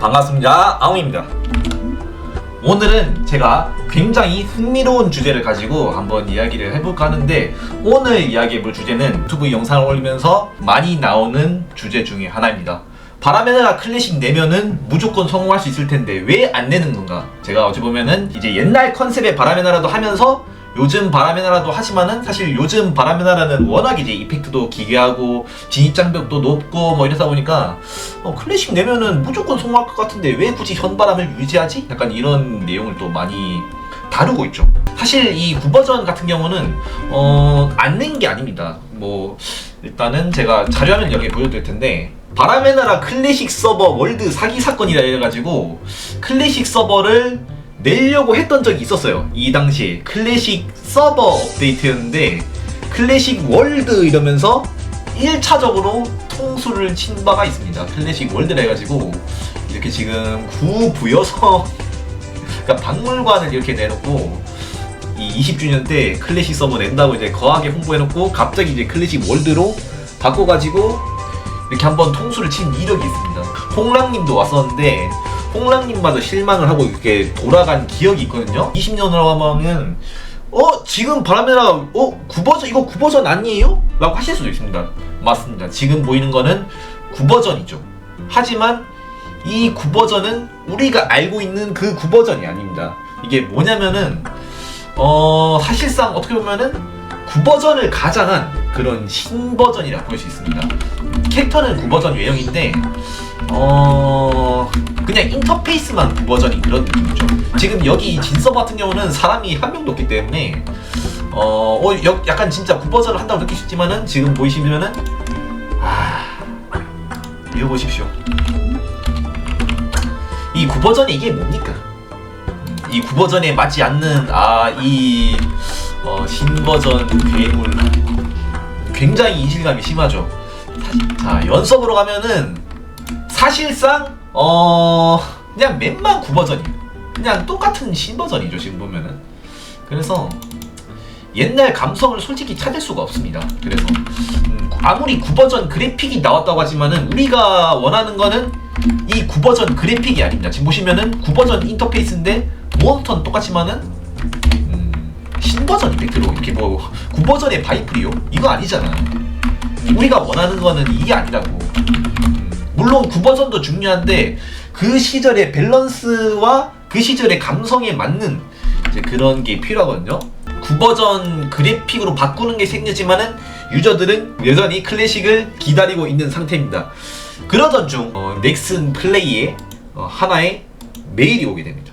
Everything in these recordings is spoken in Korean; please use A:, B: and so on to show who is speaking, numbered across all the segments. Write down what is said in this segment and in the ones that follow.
A: 반갑습니다. 아웅입니다. 오늘은 제가 굉장히 흥미로운 주제를 가지고 한번 이야기를 해볼까 하는데 오늘 이야기해볼 주제는 유튜브 영상을 올리면서 많이 나오는 주제 중에 하나입니다. 바람의 나라 클래식 내면은 무조건 성공할 수 있을 텐데 왜 안 내는 건가? 제가 어찌 보면은 이제 옛날 컨셉의 바람의 나라도 하면서 요즘 바람의 나라도 하지만은 사실 요즘 바람의 나라는 워낙 이제 이펙트도 기괴하고 진입장벽도 높고 뭐 이러다 보니까 어, 클래식 내면은 무조건 성공할 것 같은데 왜 굳이 현바람을 유지하지? 약간 이런 내용을 또 많이 다루고 있죠. 사실 이 9버전 같은 경우는 어, 안 낸 게 아닙니다. 뭐 일단은 제가 자료화면 여기 보여드릴 텐데 바람의 나라 클래식 서버 월드 사기 사건이라 해가지고 클래식 서버를 내려고 했던 적이 있었어요. 이 당시에 클래식 서버 업데이트였는데 클래식 월드 이러면서 1차적으로 통수를 친 바가 있습니다. 클래식 월드라 해가지고 이렇게 지금 구 부여서 그러니까 박물관을 이렇게 내놓고 이 20주년 때 클래식 서버 낸다고 이제 거하게 홍보해놓고 갑자기 이제 클래식 월드로 바꿔가지고 이렇게 한번 통수를 친 이력이 있습니다. 홍랑님도 왔었는데 홍랑님마저 실망을 하고 이렇게 돌아간 기억이 있거든요. 20년을 하면은 어 지금 바람에다가 어 9버전 이거 9버전 아니에요? 라고 하실 수도 있습니다. 맞습니다. 지금 보이는 거는 9버전이죠. 하지만 이 9버전은 우리가 알고 있는 그 9버전이 아닙니다. 이게 뭐냐면은 어 사실상 어떻게 보면은 9버전을 가장한 그런 신버전이라고 볼 수 있습니다. 캐릭터는 9버전 외형인데 어 그냥 인터페이스만 9버전인 그런 느낌이죠. 지금 여기 진서버 같은 경우는 사람이 한 명도 없기 때문에 어, 어 여- 약간 진짜 9버전을 한다고 느끼시지만은 지금 보이시면은 아 이거 보십시오. 이 9버전이 이게 뭡니까? 이 9버전에 맞지 않는 아이 어, 신버전 괴물 굉장히 이질감이 심하죠. 자 연속으로 가면은 사실상 어 그냥 맨만 9버전이에요. 그냥 똑같은 신버전이죠 지금 보면은. 그래서 옛날 감성을 솔직히 찾을 수가 없습니다. 그래서 음, 아무리 9버전 그래픽이 나왔다고 하지만은 우리가 원하는 거는 이 9버전 그래픽이 아닙니다. 지금 보시면은 9버전 인터페이스인데 몬스터는 똑같지만은 음, 신버전 이펙트로 이렇게 뭐 9버전의 바이프리오 이거 아니잖아. 우리가 원하는 거는 이게 아니라고. 음, 물론 9버전도 중요한데 그 시절의 밸런스와 그 시절의 감성에 맞는 이제 그런 게 필요하거든요. 9버전 그래픽으로 바꾸는 게 생겼지만은 유저들은 여전히 클래식을 기다리고 있는 상태입니다. 그러던 중 어, 넥슨 플레이에 어, 하나의 메일이 오게 됩니다.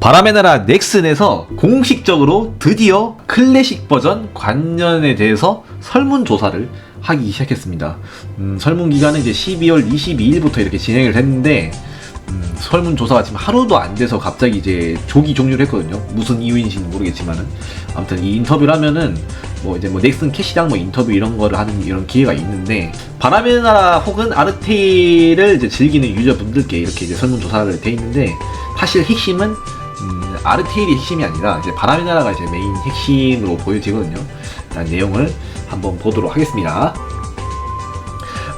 A: 바람의 나라 넥슨에서 공식적으로 드디어 클래식 버전 관련에 대해서 설문조사를 하기 시작했습니다. 음, 설문 기간은 이제 12월 22일부터 이렇게 진행을 했는데 음, 설문조사가 지금 하루도 안 돼서 갑자기 이제 조기 종료를 했거든요. 무슨 이유인지는 모르겠지만은 아무튼 이 인터뷰를 하면은 뭐 이제 뭐 넥슨 캐시랑 뭐 인터뷰 이런 거를 하는 이런 기회가 있는데 바람의 나라 혹은 아르테일을 이제 즐기는 유저분들께 이렇게 이제 설문조사를 돼 있는데 사실 핵심은 음, 아르테일이 핵심이 아니라 이제 바람의 나라가 이제 메인 핵심으로 보여지거든요. 일단 내용을 한번 보도록 하겠습니다.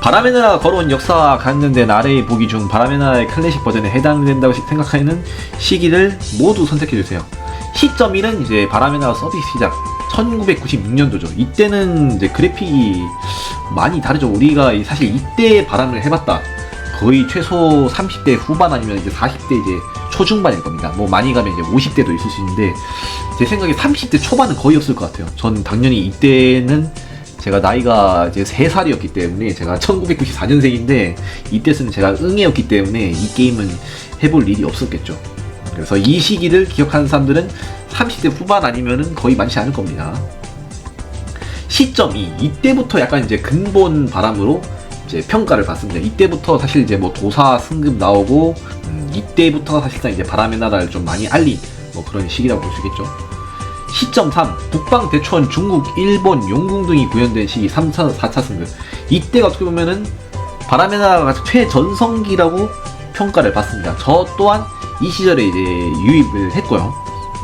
A: 바람의 나라가 걸어온 역사와 관련된 아래의 보기 중 바람의 나라의 클래식 버전에 해당된다고 생각하는 시기를 모두 선택해주세요. 시점 1은 이제 바람의 나라 서비스 시작 1996년도죠. 이때는 이제 그래픽이 많이 다르죠. 우리가 이- 사실 이때 바람을 해봤다. 거의 최소 30대 후반 아니면 이제 40대 이제 초중반일 겁니다. 뭐 많이 가면 이제 50대도 있을 수 있는데 제 생각에 30대 초반은 거의 없을 것 같아요. 전 당연히 이때는 제가 나이가 이제 3살이었기 때문에 제가 1994년생인데 이때는 제가 응애였기 때문에 이 게임은 해볼 일이 없었겠죠. 그래서 이 시기를 기억하는 사람들은 30대 후반 아니면은 거의 많지 않을 겁니다. 시점이 이때부터 약간 이제 근본 바람으로 이제 평가를 받습니다. 이때부터 사실 이제 뭐 도사 승급 나오고 음, 이때부터 사실상 이제 바람의 나라를 좀 많이 알린 뭐 그런 시기라고 볼 수 있겠죠. 시점 3 북방 대초원 중국 일본 용궁 등이 구현된 시기 3차 4차 승급 이때가 어떻게 보면은 바람의 나라가 최전성기라고 평가를 받습니다. 저 또한 이 시절에 이제 유입을 했고요.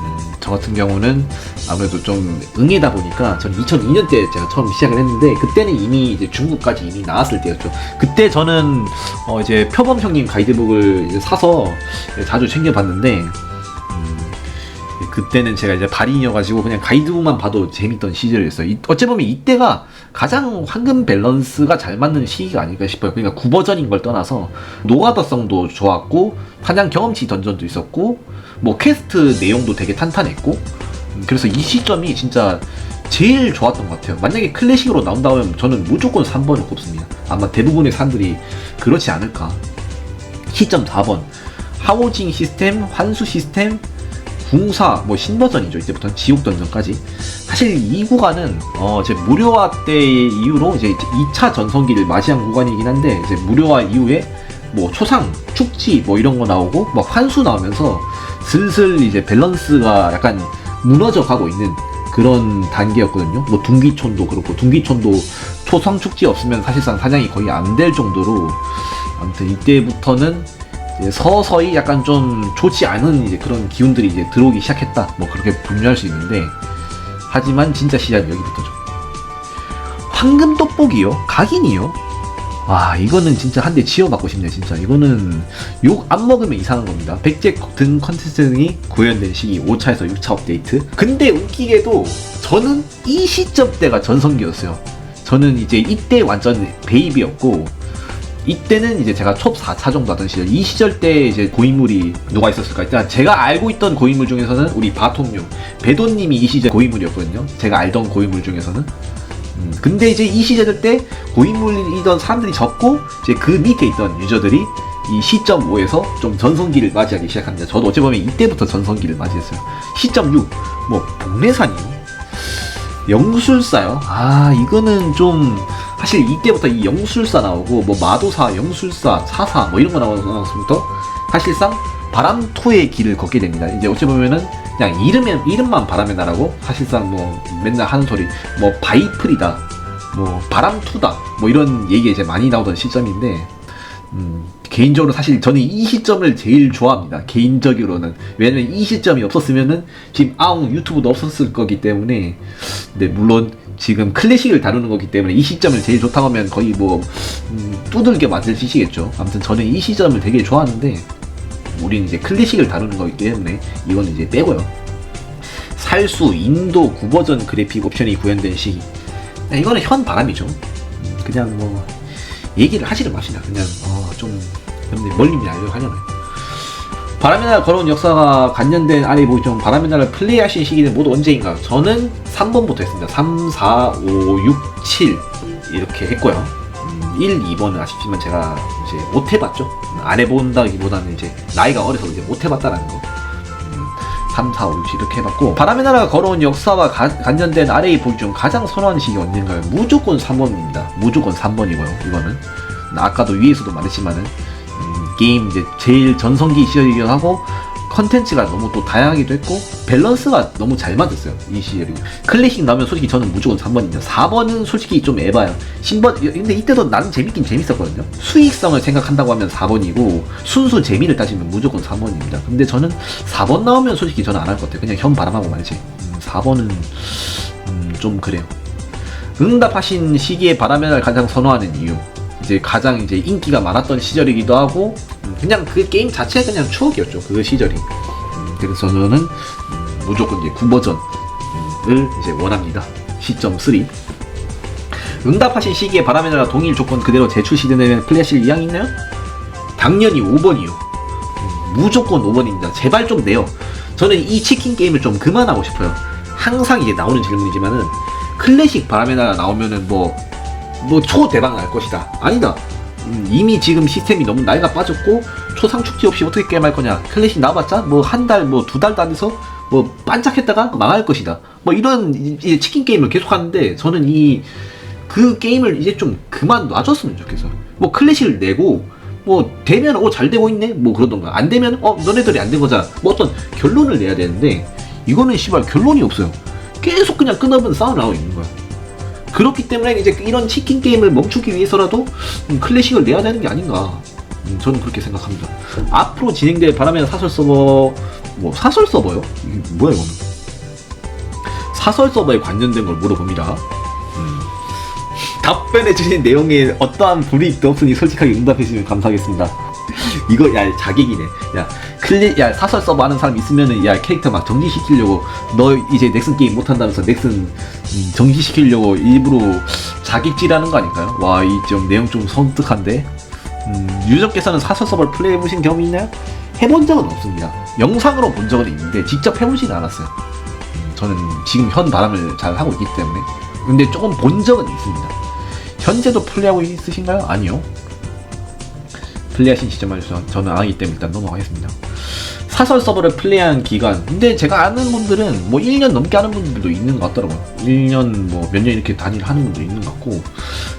A: 음, 저 같은 경우는
B: 아무래도 좀 응애다 보니까 저는 2002년 때 제가 처음 시작을 했는데 그때는 이미 이제 중국까지 이미 나왔을 때였죠. 그때 저는 어 이제 표범 형님 가이드북을 사서 자주 챙겨봤는데 음, 그때는 제가 이제 발인이어가지고 그냥 가이드북만 봐도 재밌던 시절이었어요. 이- 어찌 보면 이때가 가장 황금 밸런스가 잘 맞는 시기가 아닐까 싶어요. 그러니까 구버전인 걸 떠나서 노가다성도 좋았고 사냥 경험치 던전도 있었고 뭐 퀘스트 내용도 되게 탄탄했고 음, 그래서 이 시점이 진짜 제일 좋았던 것 같아요. 만약에 클래식으로 나온다면 저는 무조건 3번을 꼽습니다. 아마 대부분의 사람들이 그렇지 않을까. 시점 4번. 하우징 시스템, 환수 시스템, 궁사, 뭐 신버전이죠. 이때부터는 지옥 던전까지. 사실 이 구간은 어, 제 무료화 때 이후로 이제 2차 전성기를 맞이한 구간이긴 한데 이제 무료화 이후에 뭐 초상, 축지 뭐 이런 거 나오고 막 환수 나오면서 슬슬 이제 밸런스가 약간 무너져 가고 있는 그런 단계였거든요. 뭐 둥기촌도 그렇고 둥기촌도 초상 축지 없으면 사실상 사냥이 거의 안 될 정도로 아무튼 이때부터는 서서히 약간 좀 좋지 않은 이제 그런 기운들이 이제 들어오기 시작했다. 뭐 그렇게 분류할 수 있는데 하지만 진짜 시작은 여기부터죠. 황금 떡볶이요? 각인이요? 와 이거는 진짜 한대 지어받고 싶네 진짜 이거는 욕 안 먹으면 이상한 겁니다 백제 등 컨텐츠 등이 구현된 시기 5차에서 6차 업데이트 근데 웃기게도 저는 이 시점 때가 전성기였어요 저는 이제 이때 완전 베이비였고 이때는 이제 제가 톱 4차 정도 하던 시절 이 시절 때 이제 고인물이 누가 있었을까 일단 제가 알고 있던 고인물 중에서는 우리 바통령 배도님이 이 시절 고인물이었거든요 제가 알던 고인물 중에서는 음, 근데 이제 이 시절 때 고인물이던 사람들이 적고 이제 그 밑에 있던 유저들이 이 시점 5에서 좀 전성기를 맞이하기 시작합니다. 저도 어찌 보면 이때부터 전성기를 맞이했어요. 시점 6, 뭐 복례산이요, 영술사요. 아 이거는 좀 사실 이때부터 이 영술사 나오고 뭐 마도사, 영술사, 사사 뭐 이런 거 나와서부터 사실상 바람토의 길을 걷게 됩니다. 이제 어찌 보면은 그냥 이름에 이름만 바람의 나라고 사실상 뭐 맨날 하는 소리 뭐 바이플이다, 뭐 바람투다, 뭐 이런 얘기 이제 많이 나오던 시점인데 음, 개인적으로 사실 저는 이 시점을 제일 좋아합니다. 개인적으로는 왜냐면 이 시점이 없었으면은 지금 아웅 유튜브도 없었을 거기 때문에 근데 물론 지금 클래식을 다루는 거기 때문에 이 시점을 제일 좋다고 하면 거의 뭐 음, 두들겨 맞을 짓이겠죠. 아무튼 저는 이 시점을 되게 좋아하는데 우리는 이제 클래식을 다루는 거기 때문에 이건 이제 빼고요. 살수 인도 구버전 그래픽 옵션이 구현된 시기. 네, 이거는 현 바람이죠. 음, 그냥 뭐 얘기를 하지를 맙시다. 그냥 어, 좀 여러분들 멀리면 알려고 하잖아요. 바람의 나라 걸어온 역사가 간연된 아래 보이죠. 바람의 나라 플레이하신 시기는 모두 언제인가? 저는 3번부터 했습니다. 3, 4, 5, 6, 7 이렇게 했고요. 음, 1, 2번은 아쉽지만 제가 이제 못 해봤죠. 안 해본다기보다는 이제 나이가 어려서 이제 못 해봤다라는 거. 음, 3, 4, 5, 6 이렇게 해봤고 바람의 나라가 걸어온 역사와 가- 간연된 아래의 보기 중 가장 선호하는 시기 언젠가요? 무조건 3번입니다. 무조건 3번이고요. 이거는 아까도 위에서도 말했지만은 음, 게임 이제 제일 전성기 시절이기도 하고 컨텐츠가 너무 또 다양하기도 했고 밸런스가 너무 잘 맞았어요 이 시절이. 클래식 나오면 솔직히 저는 무조건 3번입니다. 4번은 솔직히 좀 에바야 신번 근데 이때도 나는 재밌긴 재밌었거든요. 수익성을 생각한다고 하면 4번이고 순수 재미를 따지면 무조건 3번입니다. 근데 저는 4번 나오면 솔직히 저는 안 할 것 같아요. 그냥 현 바람하고 말지. 음, 4번은 음, 좀 그래요. 응답하신 시기에 날 가장 선호하는 이유 이제 가장 이제 인기가 많았던 시절이기도 하고 음, 그냥 그 게임 자체가 그냥 추억이었죠. 그 시절이. 음, 그래서 저는 음, 무조건 이제 9버전을 이제 원합니다. 시점 3 응답하신 시기에 바람의 나라 동일 조건 그대로 제출 시즌에는 플래시를 이양 있나요? 당연히 5번이요. 무조건 5번입니다. 제발 좀 내요. 저는 이 치킨 게임을 좀 그만하고 싶어요. 항상 이제 나오는 질문이지만은 클래식 바람의 나라 나오면은 뭐 뭐 초대박 날 것이다. 아니다. 음, 이미 지금 시스템이 너무 나이가 빠졌고 초상 축지 없이 어떻게 게임할 거냐. 클래식 나와봤자 뭐 한 달 뭐 두 달도 안 돼서 뭐 반짝했다가 망할 것이다. 뭐 이런 이- 이제 치킨 게임을 계속 하는데 저는 이 그 게임을 이제 좀 그만 놔줬으면 좋겠어. 뭐 클래식을 내고 뭐 되면 어 잘 되고 있네 뭐 그러던가 안 되면 어 너네들이 안 된 거잖아. 뭐 어떤 결론을 내야 되는데 이거는 씨발 결론이 없어요. 계속 그냥 끊어본 싸움 나오고 있는 거야. 그렇기 때문에 이제 이런 치킨 게임을 멈추기 위해서라도 음, 클래식을 내야 되는 게 아닌가. 음, 저는 그렇게 생각합니다. 앞으로 진행될 바람의 사설 서버 뭐 사설 서버요? 뭐야 이거는? 사설 서버에 관련된 걸 물어봅니다. 음. 답변해 주신 내용에 어떠한 불이익도 없으니 솔직하게 응답해 주시면 감사하겠습니다. 이거 야 자객이네. 야 클리 야 사설 서버 하는 사람 있으면은 야 캐릭터 막 정지시키려고 너 이제 넥슨 게임 못 한다면서 넥슨 음, 정지시키려고 일부러 자객질하는 거 아닐까요? 와 이 좀 내용 좀 섬뜩한데. 음, 유저께서는 사설 서버를 플레이해 보신 경험이 있나요? 해본 적은 없습니다. 영상으로 본 적은 있는데 직접 해보진 않았어요. 음, 저는 지금 현 바람을 잘 하고 있기 때문에. 근데 조금 본 적은 있습니다. 현재도 플레이하고 있으신가요? 아니요. 플레이하신 시점 말해서 저는 안 하기 때문에 일단 넘어가겠습니다. 사설 서버를 플레이한 기간. 근데 제가 아는 분들은 뭐 1년 넘게 하는 분들도 있는 것 같더라고요. 1년 뭐 몇 년 이렇게 단위를 하는 분도 있는 것 같고.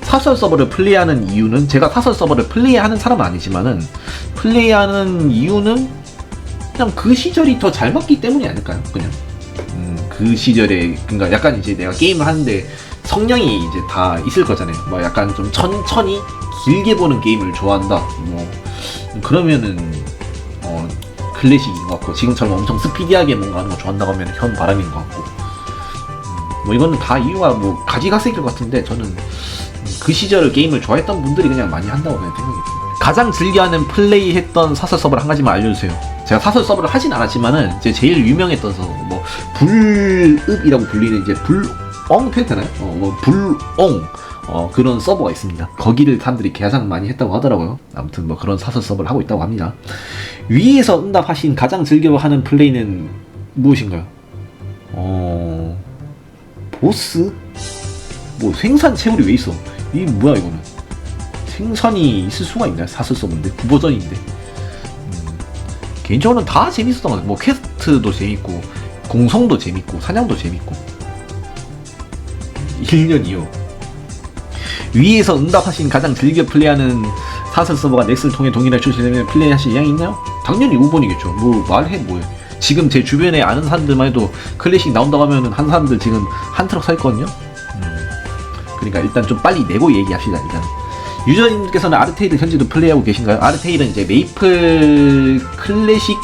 B: 사설 서버를 플레이하는 이유는 제가 사설 서버를 플레이하는 사람은 아니지만은 플레이하는 이유는 그냥 그 시절이 더 잘 맞기 때문이 아닐까요? 그냥. 음, 그 시절에 그러니까 약간 이제 내가 게임을 하는데 성향이 이제 다 있을 거잖아요. 뭐 약간 좀 천천히 길게 보는 게임을 좋아한다. 뭐 그러면은 어 클래식인 것 같고 지금처럼 엄청 스피디하게 뭔가 하는 거 좋아한다고 하면 현 바람인 것 같고 음, 뭐 이거는 다 이유가 뭐 가지가색일 것 같은데 저는 음, 그 시절 게임을 좋아했던 분들이 그냥 많이 한다고 그냥 생각이 듭니다. 가장 즐겨하는 플레이했던 사설 서버를 한 가지만 알려주세요. 제가 사설 서버를 하진 않았지만은 이제 제일 유명했던 서버 뭐 불읍이라고 불리는 이제 불엉 되나요? 어뭐 불엉 어 그런 서버가 있습니다. 거기를 사람들이 가장 많이 했다고 하더라고요. 아무튼 뭐 그런 사설 서버를 하고 있다고 합니다. 위에서 응답하신 가장 즐겨하는 플레이는 무엇인가요? 어 보스? 뭐 생산 채울이 왜 있어? 이 뭐야 이거는? 생산이 있을 수가 있나요? 사설 서버인데 구버전인데. 음, 개인적으로는 다 재밌었던 것 같아요. 뭐 퀘스트도 재밌고 공성도 재밌고 사냥도 재밌고. 1년 이후 위에서 응답하신 가장 즐겨 플레이하는 사설 서버가 넥스를 통해 동일하게 출시되면 플레이하실 의향이 있나요? 당연히 5번이겠죠. 뭐 말해 뭐해. 지금 제 주변에 아는 사람들만 해도 클래식 나온다고 하면은 한 사람들 지금 한 트럭 사 있거든요. 음. 그러니까 일단 좀 빨리 내고 얘기합시다 일단. 유저님께서는 아르테일을 현재도 플레이하고 계신가요? 아르테일은 이제 메이플 클래식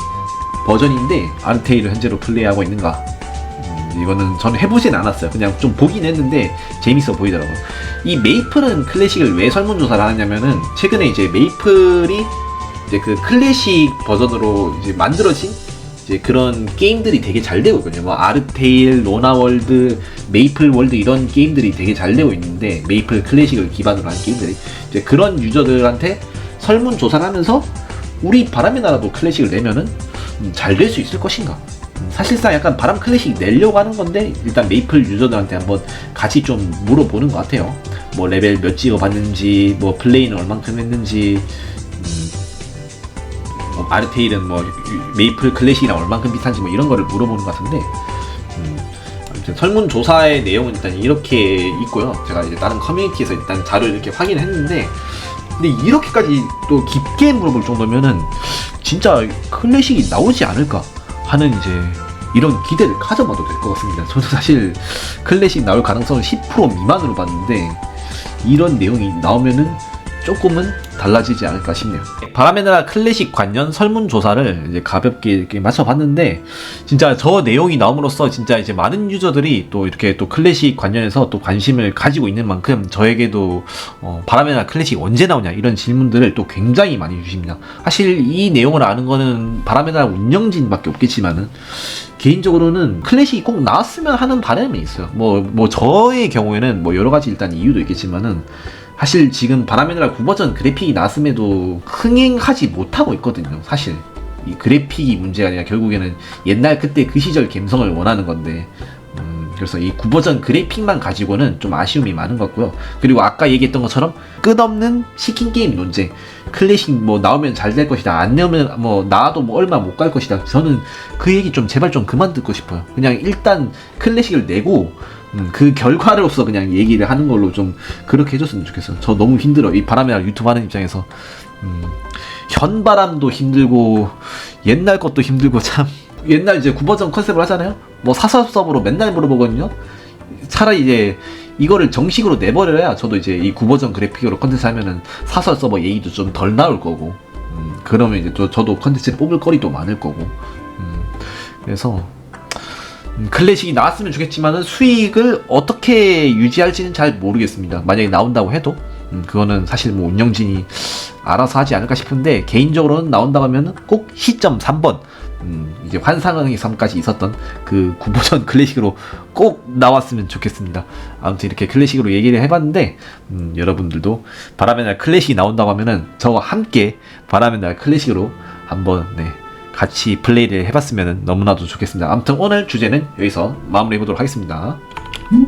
B: 버전인데 아르테일을 현재로 플레이하고 있는가? 음, 이거는 저는 해보진 않았어요. 그냥 좀 보긴 했는데 재밌어 보이더라고요. 이 메이플은 클래식을 왜 설문조사를 하냐면은 최근에 이제 메이플이 이제 그 클래식 버전으로 이제 만들어진 이제 그런 게임들이 되게 잘 되고 있거든요. 뭐 아르테일, 로나월드, 메이플 월드 이런 게임들이 되게 잘 되고 있는데 메이플 클래식을 기반으로 한 게임들이 이제 그런 유저들한테 설문 조사를 하면서 우리 바람의 나라도 클래식을 내면은 음, 잘될 수 있을 것인가? 음, 사실상 약간 바람 클래식 내려고 하는 건데 일단 메이플 유저들한테 한번 같이 좀 물어보는 것 같아요. 뭐 레벨 몇 찍어봤는지, 뭐 플레이는 얼만큼 했는지, 음, 뭐 아르테일은 뭐 유- 메이플 클래식이랑 얼만큼 비슷한지 뭐 이런 거를 물어보는 것 같은데 음, 아무튼 설문조사의 내용은 일단 이렇게 있고요. 제가 이제 다른 커뮤니티에서 일단 자료를 이렇게 확인했는데 근데 이렇게까지 또 깊게 물어볼 정도면은 진짜 클래식이 나오지 않을까 하는 이제 이런 기대를 가져봐도 될 것 같습니다. 저는 사실 클래식 나올 가능성을 10% 미만으로 봤는데 이런 내용이 나오면은 조금은 달라지지 않을까 싶네요. 바람의 나라 클래식 관련 설문조사를 이제 가볍게 이렇게 맞춰봤는데, 진짜 저 내용이 나옴으로써 진짜 이제 많은 유저들이 또 이렇게 또 클래식 관련해서 또 관심을 가지고 있는 만큼 저에게도 어, 바람의 나라 클래식 언제 나오냐 이런 질문들을 또 굉장히 많이 주십니다. 사실 이 내용을 아는 거는 바람의 나라 운영진밖에 없겠지만은, 개인적으로는 클래식이 꼭 나왔으면 하는 바람이 있어요. 뭐, 뭐, 저의 경우에는 뭐 여러 가지 일단 이유도 있겠지만은, 사실 지금 바람의 나라 9버전 그래픽이 나왔음에도 흥행하지 못하고 있거든요, 사실. 이 그래픽이 문제가 아니라 결국에는 옛날 그때 그 시절 감성을 원하는 건데, 음, 그래서 이 9버전 그래픽만 가지고는 좀 아쉬움이 많은 것 같고요. 그리고 아까 얘기했던 것처럼 끝없는 치킨 게임 논쟁. 클래식 뭐 나오면 잘 될 것이다. 안 나오면 뭐 나와도 뭐 얼마 못 갈 것이다. 저는 그 얘기 좀 제발 좀 그만 듣고 싶어요. 그냥 일단 클래식을 내고 음, 그 결과로서 그냥 얘기를 하는 걸로 좀 그렇게 해줬으면 좋겠어요. 저 너무 힘들어. 이 바람의 나라 유튜브 하는 입장에서. 음, 현바람도 힘들고 옛날 것도 힘들고 참 옛날 이제 9버전 컨셉을 하잖아요. 뭐 사설섭으로 맨날 물어보거든요. 차라리 이제 이거를 정식으로 내버려야 저도 이제 이 9버전 그래픽으로 컨텐츠 하면은 사설 서버 얘기도 좀 덜 나올 거고 음, 그러면 이제 또 저도 컨텐츠 뽑을 거리도 많을 거고 음, 그래서 음, 클래식이 나왔으면 좋겠지만은 수익을 어떻게 유지할지는 잘 모르겠습니다. 만약에 나온다고 해도 음, 그거는 사실 뭐 운영진이 알아서 하지 않을까 싶은데 개인적으로는 나온다고 하면은 꼭 시점 3번 음, 이제 환상의 섬까지 있었던 그 구보전 클래식으로 꼭 나왔으면 좋겠습니다. 아무튼 이렇게 클래식으로 얘기를 해봤는데 음, 여러분들도 바람의 날 클래식이 나온다고 하면은 저와 함께 바람의 날 클래식으로 한번 네, 같이 플레이를 해봤으면 너무나도 좋겠습니다. 아무튼 오늘 주제는 여기서 마무리해 보도록 하겠습니다.
C: 음?